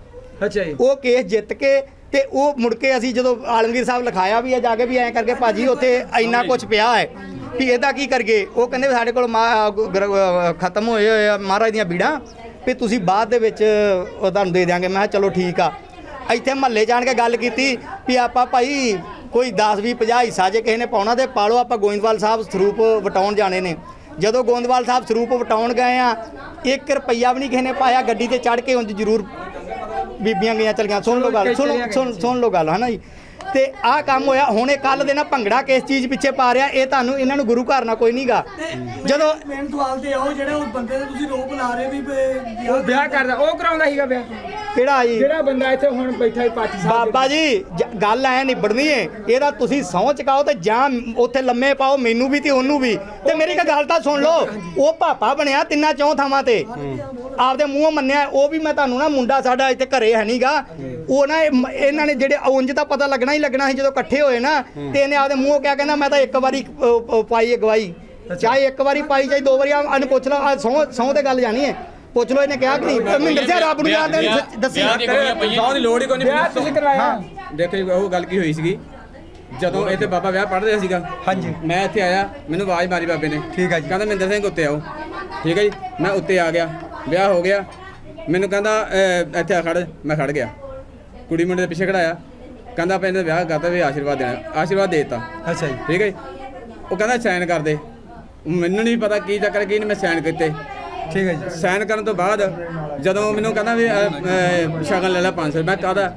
ਅੱਛਾ ਜੀ। ਉਹ ਕੇਸ ਜਿੱਤ ਕੇ ਤੇ ਉਹ ਮੁੜ ਕੇ ਅਸੀਂ ਜਦੋਂ ਆਲਮਗੀਰ ਸਾਹਿਬ ਲਿਖਾਇਆ ਵੀ ਆ, ਜਾ ਕੇ ਵੀ ਐਂ ਕਰਕੇ ਭਾਜੀ ਉੱਥੇ ਇੰਨਾ ਕੁਝ ਪਿਆ ਹੈ ਵੀ ਇਹਦਾ ਕੀ ਕਰਗੇ ਉਹ ਕਹਿੰਦੇ ਵੀ ਸਾਡੇ ਕੋਲ ਮਾ- ਖਤਮ ਹੋਏ ਹੋਏ ਆ ਮਹਾਰਾਜ ਦੀਆਂ ਬੀੜਾਂ, ਵੀ ਤੁਸੀਂ ਬਾਅਦ ਦੇ ਵਿੱਚ ਉਹ ਤੁਹਾਨੂੰ ਦੇ ਦਿਆਂਗੇ। ਮੈਂ ਕਿਹਾ ਚਲੋ ਠੀਕ ਆ। ਇੱਥੇ ਮਹੱਲੇ ਜਾਣ ਕੇ ਗੱਲ ਕੀਤੀ ਵੀ ਆਪਾਂ ਭਾਈ ਕੋਈ 10 20 50 ਹਿੱਸਾ ਜੇ ਕਿਸੇ ਨੇ ਪਾਉਣਾ ਤੇ ਪਾਲੋ ਆਪਾਂ ਗੋਇੰਦਵਾਲ ਸਾਹਿਬ ਸਰੂਪ ਵਟਾਉਣ ਜਾਣੇ ਨੇ। ਜਦੋਂ ਗੋਇੰਦਵਾਲ ਸਾਹਿਬ ਸਰੂਪ ਵਟਾਉਣ ਗਏ ਆ 1 ਰੁਪਈਆ ਵੀ ਨਹੀਂ ਕਿਸੇ ਨੇ ਪਾਇਆ, ਗੱਡੀ ਤੇ ਚੜ ਕੇ ਉਂਝ ਜ਼ਰੂਰ ਬੀਬੀਆਂ ਗਈਆਂ ਚਲ ਗਈਆਂ ਸੁਣ ਲਓ ਗੱਲ ਸੁਣ ਸੁਣ ਸੁਣ ਲਓ ਗੱਲ ਹਨਾ ਜੀ? ਤੇ ਆਹ ਕੰਮ ਹੋਇਆ ਹੁਣੇ ਕੱਲ ਦੇ ਨਾ ਭੰਗੜਾ ਕਿਸ ਚੀਜ਼ ਪਿੱਛੇ ਪਾ ਰਿਹਾ ਇਹ ਤੁਹਾਨੂੰ ਇਹਨਾਂ ਨੂੰ ਗੁਰੂ ਘਰ ਨਾਲ ਕੋਈ ਨਹੀਂਗਾ ਜਦੋਂ ਮੇਨ ਸਵਾਲ ਤੇ ਆਓ ਜਿਹੜੇ ਉਹ ਬੰਦੇ ਤੇ ਤੁਸੀਂ ਰੋਪ ਲਾ ਰਹੇ ਵੀ ਵਿਆਹ ਕਰਦਾ ਉਹ ਕਰਾਉਂਦਾ ਸੀਗਾ ਵਿਆਹ। ਕਿਹੜਾ ਜੀ? ਜਿਹੜਾ ਬੰਦਾ ਇੱਥੇ ਹੁਣ ਬੈਠਾ ਹੈ ਪਾਠੀ ਸਾਹਿਬ ਬਾਬਾ ਜੀ ਜ- ਗੱਲ ਐ ਨਿਬੜਨੀ ਏ। ਇਹਦਾ ਤੁਸੀਂ ਸਹੁੰ ਚਕਾਓ ਤੇ ਜਾਂ ਉੱਥੇ ਲੰਮੇ ਪਾਓ ਮੈਨੂੰ ਵੀ ਤੇ ਉਹਨੂੰ ਵੀ। ਤੇ ਮੇਰੀ ਇੱਕ ਗੱਲ ਤਾਂ ਸੁਣ ਲਓ ਉਹ ਪਾਪਾ ਬਣਿਆ ਤਿੰਨਾਂ ਚੌਂ ਥਾਵਾਂ ਤੇ। ਆਪਦੇ ਮੂੰਹੋਂ ਮੰਨਿਆ ਉਹ ਵੀ ਮੈਂ ਤੁਹਾਨੂੰ ਨਾ ਮੁੰਡਾ ਸਾਡਾ ਇੱਥੇ ਘਰੇ ਹੈ ਨਹੀਂਗਾ ਉਹ ਨਾ ਇਹ ਮ- ਇਹਨਾਂ ਨੇ ਜਿਹੜੇ ਉਂਝ ਤਾਂ ਪਤਾ ਲੱਗਣਾ ਹੀ ਲੱਗਣਾ ਸੀ ਜਦੋਂ ਇਕੱਠੇ ਹੋਏ ਨਾ ਤੇ ਇਹਨੇ ਆਪਦੇ ਮੂੰਹੋਂ ਕਿਹਾ ਕਹਿੰਦਾ ਮੈਂ ਤਾਂ ਇੱਕ ਵਾਰੀ ਅ, ਅ, ਪਾਈ ਹੈ ਗਵਾਈ ਚਾਹੇ ਇੱਕ ਵਾਰੀ ਪਾਈ ਚਾਹੇ ਦੋ ਵਾਰੀ ਅਨ ਪੁੱਛ ਲਓ ਸਹੁੰ ਸਹੁੰ ਤੇ ਗੱਲ ਜਾਣੀ ਹੈ ਪੁੱਛ ਲਓ ਇਹਨੇ ਕਿਹਾ ਕਿ ਨਹੀਂ? ਮਹਿੰਦਰ ਸਿੰਘ ਰੱਬ ਨੂੰ ਨੇ ਸੱਚ- ਦੱਸੀ ਸੌ ਦੀ ਲੋੜ ਹੀ ਕੋਈ ਵਿਆਹ ਤੁਸੀਂ ਨਹੀਂ ਕਰਵਾਇਆ। ਦੇਖੋ ਜੀ ਉਹ ਗੱਲ ਕੀ ਹੋਈ ਸੀਗੀ? ਜਦੋਂ ਇੱਥੇ ਬਾਬਾ ਵਿਆਹ ਪੜ੍ਹ ਰਿਹਾ ਸੀਗਾ। ਹਾਂਜੀ। ਮੈਂ ਇੱਥੇ ਆਇਆ ਮੈਨੂੰ ਆਵਾਜ਼ ਮਾਰੀ ਬਾਬੇ ਨੇ। ਠੀਕ ਹੈ ਜੀ। ਕਹਿੰਦਾ ਮਹਿੰਦਰ ਸਿੰਘ ਉੱਤੇ ਆਓ। ਠੀਕ ਹੈ ਜੀ? ਮੈਂ ਉੱਤੇ ਆ ਗਿਆ। ਵਿਆਹ ਹੋ ਗਿਆ। ਮੈਨੂੰ ਕਹਿੰਦਾ ਇੱਥੇ ਆ ਖੜ। ਮੈਂ ਖੜ ਗਿਆ। ਕੁੜੀ ਮੁੰਡੇ ਦੇ ਪਿੱਛੇ ਖੜਾਇਆ। ਕਹਿੰਦਾ ਆਪਾਂ ਇਹਨਾਂ ਦਾ ਵਿਆਹ ਕਰਤਾ ਵੀ ਆਸ਼ੀਰਵਾਦ ਦੇਣਾ। ਆਸ਼ੀਰਵਾਦ ਦੇ ਦਿੱਤਾ। ਅੱਛਾ ਜੀ। ਠੀਕ ਹੈ ਜੀ। ਉਹ ਕਹਿੰਦਾ ਸਾਈਨ ਕਰ ਦੇ। ਮੈਨੂੰ ਨਹੀਂ ਪਤਾ ਕੀ ਚੱਕਰ ਕੀ ਨਹੀਂ ਮੈਂ ਸਾਈਨ ਕੀਤੇ। ਠੀਕ ਹੈ ਜੀ। ਸਾਈਨ ਕਰਨ ਤੋਂ ਬਾਅਦ ਜਦੋਂ ਮੈਨੂੰ ਕਹਿੰਦਾ ਵੀ ਅਹ, ਅਹ, ਸ਼ਗਨ ਲੈ ਲੈ 500 ਮੈਂ ਕਾਹਦਾ?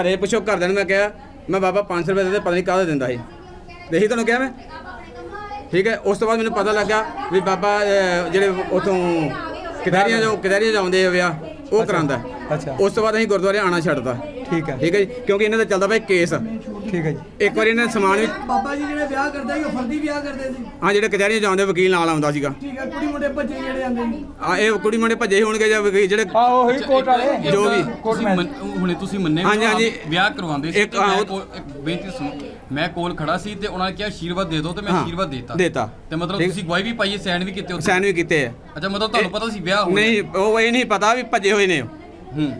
ਘਰੇ ਪੁੱਛੋ ਘਰਦਿਆਂ ਨੂੰ ਮੈਂ ਕਿਹਾ ਮੈਂ ਬਾਬਾ 500 ਰੁਪਏ ਦੇ ਦੇ, ਪਤਾ ਨਹੀਂ ਕਾਹਦਾ ਦਿੰਦਾ ਸੀ। ਦੇਖੀ ਤੁਹਾਨੂੰ ਕਿਹਾ ਮੈਂ? ਠੀਕ ਹੈ ਉਸ ਤੋਂ ਬਾਅਦ ਮੈਨੂੰ ਪਤਾ ਲੱਗਾ ਵੀ ਬਾਬਾ ਅਹ, ਜਿਹੜੇ ਉਥੋਂ ਕਿਦਾਰੀਆਂ ਜੋ ਕਿਦਾਰੀਆਂ ਜਾਉਂਦੇ ਆ ਵਿਆਹ ਉਹ ਕਰਾਂਦਾ ਅੱਛਾ। ਉਸ ਤੋਂ ਬਾਅਦ ਅਸੀਂ ਗੁਰਦੁਆਰੇ ਆਣਾ ਛੱਡਦਾ ਠੀਕ ਹੈ। ਠੀਕ ਹੈ ਜੀ। ਕਿਉਂਕਿ ਇਹਨਾਂ ਦਾ ਚੱਲਦਾ ਪਿਆ ਕੇਸ। ਠੀਕ ਹੈ ਜੀ। ਇੱਕ ਵਾਰੀ ਇਹਨਾਂ ਨੇ ਸਮਾਨ ਵੀ ਬਾਬਾ ਜੀ ਜਿਹੜੇ ਵਿਆਹ ਕਰਦੇ ਸੀ ਉਹ ਫਰਦੀ ਵਿਆਹ ਕਰਦੇ ਸੀ। ਹਾਂ ਜਿਹੜੇ ਕਚਹਿਰੀਆਂ ਜਾਉਂਦੇ ਵਕੀਲ ਨਾਲ ਆਉਂਦਾ ਸੀਗਾ। ਠੀਕ ਹੈ ਕੁੜੀ ਮੁੰਡੇ ਭੱਜੇ ਜਿਹੜੇ ਆਉਂਦੇ ਨੇ ਆ ਇਹ ਕੁੜੀ ਮੁੰਡੇ ਭੱਜੇ ਹੋਣਗੇ ਜਾਂ ਵਕੀਲ ਜਿਹੜੇ ਆ ਉਹੀ ਕੋਟ ਵਾਲੇ। ਜੋ ਵੀ। ਕੋਟ ਮੈਨ ਹੁਣੇ ਤੁਸੀਂ ਮੰਨੇ ਹਾਂਜੀ, ਹਾਂਜੀ। ਵਿਆਹ ਕਰਵਾਉਂਦੇ ਸੀ ਇੱਕ- ਤੇ ਹਾਂ, ਮੈਂ ਉਹ- ਕੋਲ- ਇੱਕ ਬੇਨਤੀ ਸੁਣੋ। ਮੈਂ ਕੋਲ ਖੜਾ ਸੀ ਤੇ ਉਹਨਾਂ ਨੇ ਕਿਹਾ ਆਸ਼ੀਰਵਾਦ ਦੇ ਦਿਓ ਤੇ ਮੈਂ ਹਾਂ, ਆਸ਼ੀਰਵਾਦ ਦੇਤਾ। ਦੇਤਾ। ਤੇ ਮਤਲਬ ਠੀਕ। ਤੁਸੀਂ ਗਵਾਹੀ ਵੀ ਪਾਈਏ ਸਾਈਨ ਵੀ ਕੀਤੇ ਉੱਤੇ ਸਾਈਨ ਵੀ ਕੀਤੇ ਆ। ਅੱਛਾ ਮਤਲਬ ਤੁਹਾਨੂੰ ਪਤਾ ਸੀ ਵਿਆਹ ਹੋਣਾ ਨਹੀਂ ਉਹ ਇਹ ਨਹੀਂ ਪਤਾ ਵੀ ਭੱਜੇ ਹੋਏ ਨੇ ਉਹ।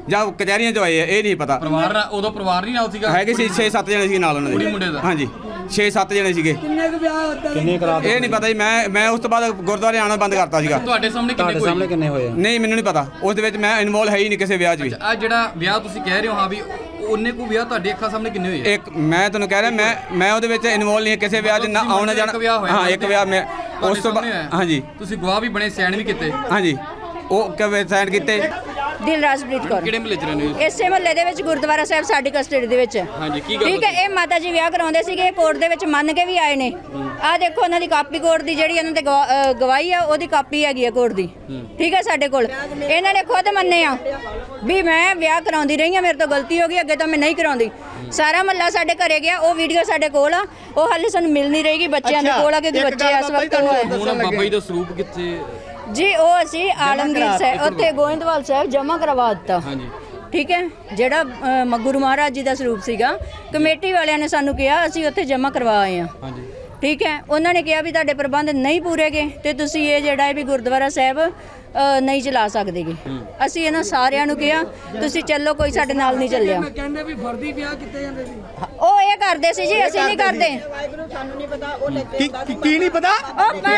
ਜਾਂ ਕਚਹਿਰੀਆਂ ਚ ਆਏ ਆ ਇਹ ਨਹੀਂ ਪਤਾ। ਪਰਿਵਾਰ ਨਾਲ ਉਦੋਂ ਪਰਿਵਾਰ ਨਹੀਂ ਨਾਲ ਸੀਗਾ? ਹੈਗੇ ਸੀ 6-7 ਜਣੇ ਸੀ ਨਾਲ ਉਹਨਾਂ ਦੇ। ਕੁੜੀ ਮੁੰਡੇ ਦਾ? ਹਾਂਜੀ 6-7 ਜਣੇ ਸੀਗੇ। ਕਿੰਨੇ ਕੁ ਵਿਆਹ ਹੁੰਦਾ ਕਿੰਨੇ ਇਹ ਨਹੀਂ ਪਤਾ ਜੀ ਮੈਂ ਮੈਂ ਉਸ ਤੋਂ ਬਾਅਦ ਗੁਰਦੁਆਰੇ ਆਣਾ ਬੰਦ ਕਰਤਾ ਸੀਗਾ। ਤੁਹਾਡੇ ਸਾਹਮਣੇ ਕਿੰਨੇ ਕੋਈ? ਕਿੰਨੇ ਹੋਏ ਨਹੀਂ ਮੈਨੂੰ ਨਹੀਂ ਪਤਾ। ਉਸ ਦੇ ਵਿੱਚ ਮੈਂ ਇਨਵੋਲ ਹੈ ਹੀ ਨਹੀਂ ਕਿਸੇ ਵਿਆਹ 'ਚ ਵੀ। ਆ ਜਿਹੜਾ ਵਿਆਹ ਤੁਸੀਂ ਕਹਿ ਰਹੇ ਹੋ ਹਾਂ ਵੀ ਉਹਨੇ ਕੋ ਵਿਆਹ ਤੁਹਾਡੇ ਅੱਖਾਂ ਸਾਹਮਣੇ ਕਿੰਨੇ ਹੋਏ ਆ? ਇੱਕ ਮੈਂ ਤੁਹਾਨੂੰ ਕਹਿ ਰਿਹਾ ਮੈਂ ਮੈਂ ਉਹਦੇ ਵਿੱਚ ਇਨਵੋਲ ਨਹੀਂ ਕਿਸੇ ਵਿਆਹ 'ਚ ਨਾ ਤੁਸੀਂ ਆਉਣਾ ਜਾਣਾ ਇੱਕ ਵਿਆਹ ਹੋਇਆ ਹਾਂ ਇੱਕ ਵਿਆਹ ਮੈਂ ਤੁਹਾਡੇ ਉਸ ਤੋਂ ਸਾਹਮਣੇ ਬਾਅਦ ਹੋਇਆ। ਹਾਂਜੀ। ਤੁਸੀਂ ਗਵਾਹ ਵੀ ਬਣੇ ਸਾਈਨ ਵੀ ਕੀਤੇ। ਹਾਂਜੀ। ਉਹ ਕਵੇ ਸਾਈਨ ਕੀਤੇ? ਦਿਲਰਾਜਪ੍ਰੀਤ ਕੌਰ। ਕਿਹੜੇ ਮਹੱਲੇ ਚ ਰਹਿੰਦੇ ਹੋ? ਇਸੇ ਮਹੱਲੇ ਦੇ ਵਿੱਚ ਗੁਰਦੁਆਰਾ ਸਾਹਿਬ ਸਾਡੀ ਕਸਟਡੀ ਦੇ ਵਿੱਚ। ਹੈ। ਹਾਂਜੀ, ਕੀ ਗੱਲ ਠੀਕ ਹੈ ਇਹ ਮਾਤਾ ਜੀ ਵਿਆਹ ਕਰਾਉਂਦੇ ਸੀਗੇ ਕੋਰਟ ਦੇ ਵਿੱਚ ਮੰਨ ਕੇ ਵੀ ਆਏ ਨੇ। ਆਹ ਦੇਖੋ ਉਹਨਾਂ ਦੀ ਕਾਪੀ ਕੋਰਟ ਦੀ ਜਿਹੜੀ ਇਹਨਾਂ ਤੇ ਗਵਾਹੀ ਆ ਉਹਦੀ ਕਾਪੀ ਹੈਗੀ ਆ ਕੋਰਟ ਦੀ। ਠੀਕ ਹੈ ਸਾਡੇ ਕੋਲ। ਇਹਨਾਂ ਨੇ ਖੁਦ ਮੰਨੇ ਆ ਵੀ ਮੈਂ ਵਿਆਹ ਕਰਾਉਂਦੀ ਰਹੀ ਆ ਮੇਰੇ ਤੋਂ ਗਲਤੀ ਹੋ ਗਈ ਅੱਗੇ ਤੋਂ ਮੈਂ ਨਹੀਂ ਕਰਾਉਂਦੀ। ਸਾਰਾ ਮਹੱਲਾ ਸਾਡੇ ਘਰੇ ਗਿਆ ਉਹ ਵੀਡੀਓ ਸਾਡੇ ਕੋਲ ਆ ਉਹ ਹਾਲੇ ਸਾਨੂੰ ਮਿਲ ਨਹੀਂ ਰਹੀਗੀ ਬੱਚਿਆਂ ਦੇ ਕੋਲ ਆ ਕਿਉਂਕਿ ਬੱਚੇ ਇਸ ਵਕਤ ਉਹ ਹੈ ਤੁਹਾਨੂੰ ਹੁਣ ਬਾਬਾ ਜੀ ਦਾ ਸਰੂਪ ਕਿੱਥੇ ਜੀ ਉਹ ਅਸੀਂ ਆਲਮਗੀਰ ਸਾਹਿਬ ਉੱਥੇ ਗੋਇੰਦਵਾਲ ਸਾਹਿਬ ਜਮ੍ਹਾਂ ਕਰਵਾ ਦਿੱਤਾ। ਹਾਂਜੀ। ਠੀਕ ਹੈ? ਜਿਹੜਾ ਅ, ਮ- ਗੁਰੂ ਮਹਾਰਾਜ ਜੀ ਦਾ ਸਰੂਪ ਸੀਗਾ ਕਮੇਟੀ ਵਾਲਿਆਂ ਨੇ ਸਾਨੂੰ ਕਿਹਾ ਅਸੀਂ ਉੱਥੇ ਜਮ੍ਹਾਂ ਕਰਵਾ ਆਏ ਹਾਂ। ਹਾਂਜੀ। ਠੀਕ ਹੈ? ਉਹਨਾਂ ਨੇ ਕਿਹਾ ਵੀ ਤੁਹਾਡੇ ਪ੍ਰਬੰਧ ਨਹੀਂ ਪੂਰੇਗੇ ਤੇ ਤੁਸੀਂ ਇਹ ਜਿਹੜਾ ਹੈ ਵੀ ਗੁਰਦੁਆਰਾ ਸਾਹਿਬ ਅ, ਨਹੀਂ ਚਲਾ ਸਕਦੇਗੇ। ਅਸੀਂ ਇਹਨਾਂ ਸਾਰਿਆਂ ਨੂੰ ਕਿਹਾ ਤੁਸੀਂ ਚੱਲੋ ਕੋਈ ਸਾਡੇ ਨਾਲ ਨਹੀਂ ਚੱਲਿਆ। ਕਹਿੰਦੇ ਵੀ ਫਰਦੀ ਵਿਆਹ ਕੀਤੇ ਜਾਂਦੇ ਸੀ? ਉਹ ਇਹ ਕਰਦੇ ਸੀ ਜੀ ਅਸੀਂ ਨਹੀਂ ਕਰਦੇ। ਕੀ ਕੀ- ਕੀ ਨਹੀਂ ਪਤਾ?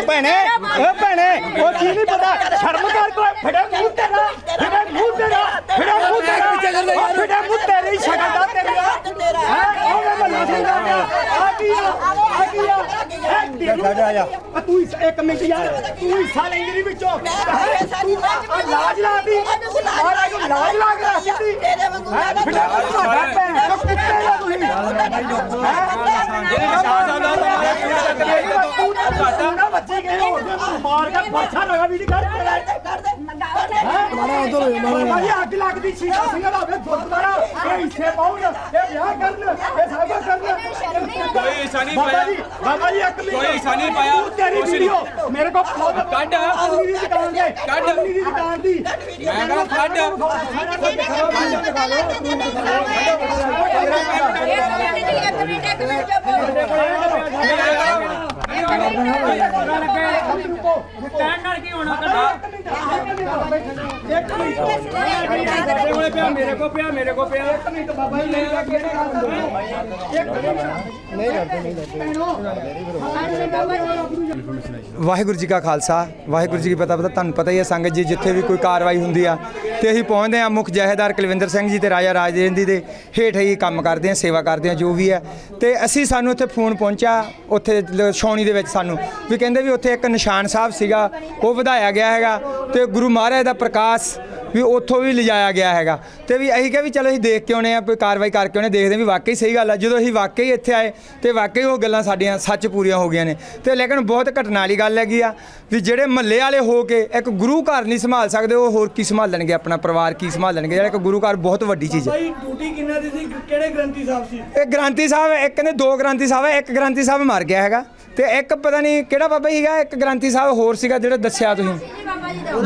ਭੈਣੇ ਓ ਭੈਣੇ ਉਹ ਕੀ ਨਹੀਂ ਪਤਾ? ਸ਼ਰਮ ਕਰ ਕੋ ਫੜਾ ਮੂੰਹ ਤੇਰਾ ਫੜਾ ਮੂੰਹ ਤੇਰਾ ਫੜਾ ਮੂੰਹ ਤੇਰਾ। ਓ ਫੜਾ ਮੂੰਹ ਤੇਰੀ ਸ਼ਕਲ ਦਾ ਤੇਰੀ ਹਾਂ? ਉਹ ਮੈਂ ਮੱਲਾ ਸਿੰਘ ਆ ਗਿਆ ਆ ਕੀ ਆ? ਆ ਕੀ ਆ? ਜਾ ਜਾ ਤੂੰ ਇਸ- ਇੱਕ ਮਿੰਟ ਯਾਰ ਤੂੰ ਹਿੱਸਾ ਲੈਂਦੀ ਨਹੀਂ ਵਿੱਚੋਂ। ਆ ਲਾਜ ਲਾ ਦੀ ਮਹਾਰਾਜ ਨੂੰ ਲਾਜ ਲਾ ਕੇ ਰੱਖ ਦਿੱਤੀ। ਹੈਂ? ਫੜਾ ਮੂੰਹ ਤੁਹਾਡਾ ਭੈਣ। ਚੋ ਕੁੱਤੇ ਦਾ ਤੁਸੀਂ? ਜਿਹੜੇ ਨਿਸ਼ਾਨ ਸਾਹਿਬ ਦਾ ਤੁਹਾਡਾ ਬੱਚੇ ਗਏ ਹੋਰ। ਮਾਰ ਕੇ ਪਰਛਾ ਲਗਾ ਵੀ ਨਹੀਂ ਕਰ ਉਧਰ ਜਾ ਬਾਬਾ ਮਾਰਾ ਅੱਗ ਲੱਗਦੀ ਸ਼ਹੀਦਾਂ ਸਿੰਘਾਂ ਦਾ ਵੇ ਗੁਰਦੁਆਰਾ ਇਹ ਹਿੱਸੇ ਪਾਉਣ। ਇਹ ਵਿਆਹ ਕਰਨ ਇਹ ਕੁਝ ਕਰਨ ਕੋਈ ਹਿੱਸਾ ਨਹੀਂ ਬਾਬਾ ਪਾਇਆ ਜੀ ਬਾਬਾ ਜੀ ਇੱਕ ਮਿੰਟ ਕੋਈ ਹਿੱਸਾ ਨਹੀਂ ਪਾਇਆ। ਤੂੰ ਤੇਰੀ ਕੁਛ ਨਹੀਂ। ਵੀਡੀਓ ਮੇਰੇ ਕੋਲ ਖੁਦ ਕੱਢ। ਅਗਲੀ ਦੀ ਦੁਕਾਨ ਦੇ ਕੱਢ। ਅਗਲੀ ਦੀ ਦੁਕਾਨ ਦੀ ਮੈਂ ਕਹਾਂ ਕੱਢ ਇੱਕ ਮਿੰਟ ਜੀ ਇੱਕ ਮਿੰਟ ਇੱਕ ਮਿੰਟ ਮੇਰੇ ਕੋਲ ਪਿਆ ਮੇਰੇ ਕੋਲ ਪਿਆ ਮੇਰੇ ਕੋਲ ਪਿਆ ਇੱਕ ਮਿੰਟ ਬਾਬਾ ਜੀ। ਮੇਰੀ ਗੱਲ ਕਿਹੜੇ ਗੱਲ ਇੱਕ ਮਿੰਟ ਨਹੀਂ ਕਰਦੇ ਨਹੀਂ ਵਾਹਿਗੁਰੂ ਜੀ ਕਾ ਖਾਲਸਾ, ਵਾਹਿਗੁਰੂ ਜੀ ਕੀ ਪਤਾ ਪਤਾ ਤੁਹਾਨੂੰ ਪਤਾ ਹੀ ਹੈ ਸੰਗਤ ਜੀ, ਜਿੱਥੇ ਵੀ ਕੋਈ ਕਾਰਵਾਈ ਹੁੰਦੀ ਆ, ਤੇ ਅਸੀਂ ਪਹੁੰਚਦੇ ਆ ਮੁੱਖ ਜਹੇਦਾਰ ਕੁਲਵਿੰਦਰ ਸਿੰਘ ਜੀ ਤੇ ਰਾਜਾ ਰਾਜੇਂਦੀ ਦੇ ਹੇਠ ਹੀ ਕੰਮ ਕਰਦੇ ਆ ਸੇਵਾ ਕਰਦੇ ਆ ਜੋ ਵੀ ਹੈ। ਤੇ ਅਸੀਂ ਸਾਨੂੰ ਉੱਥੇ ਫੋਨ ਪਹੁੰਚਾ ਉੱਥੇ ਲ- ਛਾਉਣੀ ਦੇ ਵਿੱਚ ਸਾਨੂੰ, ਵੀ ਕਹਿੰਦੇ ਵੀ ਉੱਥੇ ਇੱਕ ਨਿਸ਼ਾਨ ਸਾਹਿਬ ਸੀਗਾ, ਉਹ ਵਧਾਇਆ ਗਿਆ ਹੈਗਾ, ਤੇ ਗੁਰੂ ਮਹਾਰਾਜ ਦਾ ਪ੍ਰਕਾਸ਼ ਵੀ ਉੱਥੋਂ ਵੀ ਲਿਜਾਇਆ ਗਿਆ ਹੈਗਾ। ਤੇ ਵੀ ਅਸੀਂ ਕਿਹਾ ਵੀ ਚਲੋ ਅਸੀਂ ਦੇਖ ਕੇ ਆਉਣੇ ਆ ਕੋਈ ਕਾਰਵਾਈ ਕਰਕੇ ਆਉਣੇ ਦੇਖਦੇ ਵੀ ਵਾਕਈ ਸਹੀ ਗੱਲ ਆ। ਜਦੋਂ ਅਸੀਂ ਵਾਕਈ ਇੱਥੇ ਆਏ ਤੇ ਵਾਕਈ ਉਹ ਗੱਲਾਂ ਸਾਡੀਆਂ ਸੱਚ ਪੂਰੀਆਂ ਹੋ ਗਈਆਂ ਨੇ। ਤੇ ਲੇਕਿਨ ਬਹੁਤ ਘਟਨਾ ਵਾਲੀ ਗੱਲ ਹੈਗੀ ਆ ਵੀ ਜਿਹੜੇ ਮਹੱਲੇ ਵਾਲੇ ਹੋ ਕੇ ਇੱਕ ਗੁਰੂ ਘਰ ਨਹੀਂ ਸੰਭਾਲ ਸਕਦੇ ਉਹ ਹੋਰ ਕੀ ਸੰਭਾਲਣਗੇ ਆਪਣਾ ਪਰਿਵਾਰ ਕੀ ਸੰਭਾਲਣਗੇ? ਜਿਹੜਾ ਇੱਕ ਗੁਰੂ ਘਰ ਬਹੁਤ ਵੱਡੀ ਚੀਜ਼ ਹੈ। ਬਾਈ ਡਿਊਟੀ ਕਿੰਨਾ ਦੀ ਸੀ? ਕਿਹੜੇ ਗ੍ਰੰਥੀ ਸਾਹਿਬ ਸੀ? ਇਹ ਗ੍ਰਾਂਤੀ ਸਾਹਿਬ ਇੱਕ ਕਹਿੰਦੇ ਦੋ ਗ੍ਰਾਂਤੀ ਸਾਹਿਬ ਹੈ ਇੱਕ ਗ੍ਰਾਂਤੀ ਸਾਹਿਬ ਮਰ ਗਿਆ ਹੈਗਾ। ਤੇ ਇੱਕ ਪਤਾ ਨਹੀਂ ਕਿਹੜਾ ਬਾਬਾ ਜੀ ਸੀਗਾ, ਇੱਕ ਗ੍ਰੰਥੀ ਸਾਹਿਬ ਹੋਰ ਸੀਗਾ ਜਿਹੜਾ ਦੱਸਿਆ ਤੁਸੀਂ।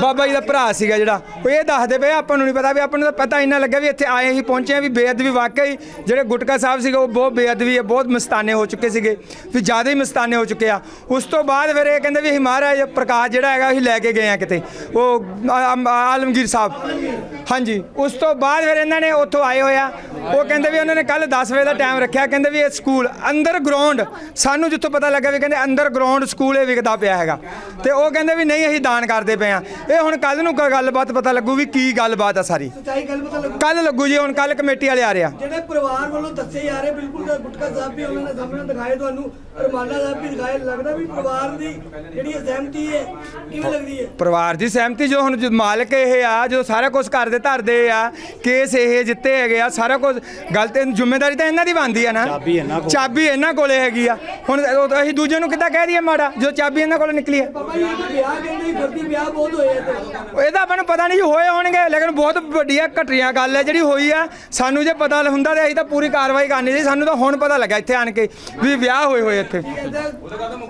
ਬਾਬਾ ਜੀ ਦਾ ਭਰਾ ਸੀਗਾ ਜਿਹੜਾ। ਉਹ ਇਹ ਦੱਸਦੇ ਪਏ ਆਪਾਂ ਨੂੰ ਨਹੀਂ ਪਤਾ ਵੀ ਆਪਾਂ ਨੂੰ ਤਾਂ ਪਤਾ ਇੰਨਾ ਲੱਗਿਆ ਵੀ ਇੱਥੇ ਆਏ ਹੀ ਪਹੁੰਚੇ ਆ ਵੀ ਬੇਅਦਬੀ ਵਾਕਈ ਜਿਹੜੇ ਗੁਟਕਾ ਸਾਹਿਬ ਸੀਗੇ, ਉਹ ਬਹੁਤ ਬੇਅਦਬੀ ਹੈ ਬਹੁਤ ਮਸਤਾਨੇ ਹੋ ਚੁੱਕੇ ਸੀਗੇ, ਵੀ ਜ਼ਿਆਦਾ ਹੀ ਮਸਤਾਨੇ ਹੋ ਚੁੱਕੇ ਆ। ਉਸ ਤੋਂ ਬਾਅਦ ਫਿਰ ਇਹ ਕਹਿੰਦੇ ਵੀ ਅਸੀਂ ਮਹਾਰਾਜ ਪ੍ਰਕਾਸ਼ ਜਿਹੜਾ ਹੈਗਾ, ਅਸੀਂ ਲੈ ਕੇ ਗਏ ਆ ਕਿਤੇ। ਉਹ ਆਲਮਗੀਰ ਸਾਹਿਬ। ਹਾਂਜੀ, ਉਸ ਤੋਂ ਬਾਅਦ ਫਿਰ ਇਹਨਾਂ ਨੇ ਉੱਥੋਂ ਆਏ ਹੋਇਆ ਉਹ ਕਹਿੰਦੇ ਵੀ ਉਹਨਾਂ ਨੇ ਕੱਲ 10 ਵਜੇ ਦਾ ਟਾਈਮ ਰੱਖਿਆ, ਕਹਿੰਦੇ ਵੀ ਇਹ ਸਕੂਲ ਅੰਦਰ ਗਰਾਊਂਡ ਸਾਨੂੰ ਜਿੱਥੋਂ ਪਤਾ ਲੱਗਾ ਵੀ ਕਹਿੰਦੇ ਅੰਦਰ ਗਰਾਊਂਡ ਸਕੂਲ ਇਹ ਵਿਕਦਾ ਪਿਆ ਹੈਗਾ। ਤੇ ਉਹ ਕਹਿੰਦੇ ਵੀ ਨਹੀਂ ਅਸੀਂ ਦਾਨ ਕਰਦੇ ਪਏ ਆ ਇਹ ਹੁਣ ਕੱਲ ਨੂੰ ਕੋਈ ਗੱਲਬਾਤ ਪਤਾ ਲੱਗੂ ਵੀ ਕੀ ਗੱਲਬਾਤ ਆ ਸਾਰੀ। ਸੱਚਾਈ ਗੱਲ ਪਤਾ ਲੱਗੂ। ਕੱਲ ਲੱਗੂ ਜੀ ਹੁਣ ਕੱਲ ਕਮੇਟੀ ਵਾਲੇ ਆ ਰਿਹਾ ਜਿਹੜੇ ਪਰਿਵਾਰ ਵੱਲੋਂ ਦੱਸੇ ਜਾ ਰਹੇ ਬਿਲਕੁਲ ਤਾਂ ਗੁਟਕਾ ਸਾਹਿਬ ਵੀ ਉਹਨਾਂ ਨੇ ਸਾਹਮਣੇ ਦਿਖਾਏ ਤੁਹਾਨੂੰ ਰਮਾਨਾ ਸਾਹਿਬ ਵੀ ਦਿਖਾਏ ਲੱਗਦਾ ਵੀ ਪਰਿਵਾਰ ਦੀ ਜਿਹੜੀ ਇਹ ਸਹਿਮਤੀ ਹੈ ਕਿਵੇਂ ਲੱਗਦੀ ਹੈ? ਪਰਿਵਾਰ ਦੀ ਸਹਿਮਤੀ ਜੋ ਹੁਣ ਜੋ ਮਾਲਕ ਇਹ ਆ ਜੋ ਸਾਰਾ ਕੁਝ ਕਰਦੇ ਧਰਦੇ ਆ ਕੇਸ ਇਹ ਜਿੱਤੇ ਹੈਗੇ ਆ ਸਾਰਾ ਕੁਝ ਗਲਤ ਜ਼ਿੰਮੇਵਾਰੀ ਤਾਂ ਇਹਨਾਂ ਦੀ ਬਣਦੀ ਆ ਨਾ। ਚਾਬੀ ਇਹਨਾਂ ਕੋਲ। ਹੈਗੀ ਆ। ਹੁਣ ਉਹ- ਅਸੀਂ ਦੂਜੇ ਨੂੰ ਕਿੱਦਾਂ ਕਹਿ ਦਈਏ ਮਾੜਾ ਜੋ ਚਾਬੀ ਇਹਨਾਂ ਕੋਲ ਨਿਕਲੀ ਹੈ? ਬਾਬਾ ਜੀ ਇਹ ਤਾਂ ਵਿਆਹ ਕਹਿੰਦੇ ਫਰਦੀ ਵਿਆਹ ਬਹੁਤ ਹੋਏ ਆ ਤੇ ਇਹਦਾ ਆਪਾਂ ਨੂੰ ਪਤਾ ਨਹੀਂ ਜੀ ਹੋਏ ਹੋਣਗੇ ਲੇਕਿਨ ਬਹੁਤ ਵੱਡੀ ਆ ਘਟੀਆ ਗੱਲ ਹੈ ਜਿਹੜੀ ਹੋਈ ਆ ਸਾਨੂੰ ਜੇ ਪਤਾ ਹੁੰਦਾ ਤੇ ਅਸੀਂ ਤਾਂ ਪੂਰੀ ਕਾਰਵਾਈ ਕਰਨੀ ਸੀ ਸਾਨੂੰ ਤਾਂ ਹੁਣ ਪਤਾ ਲੱਗਾ ਇੱਥੇ ਆਣ ਕੇ ਵੀ ਵਿਆਹ ਹੋਏ ਹੋਏ ਇੱਥੇ।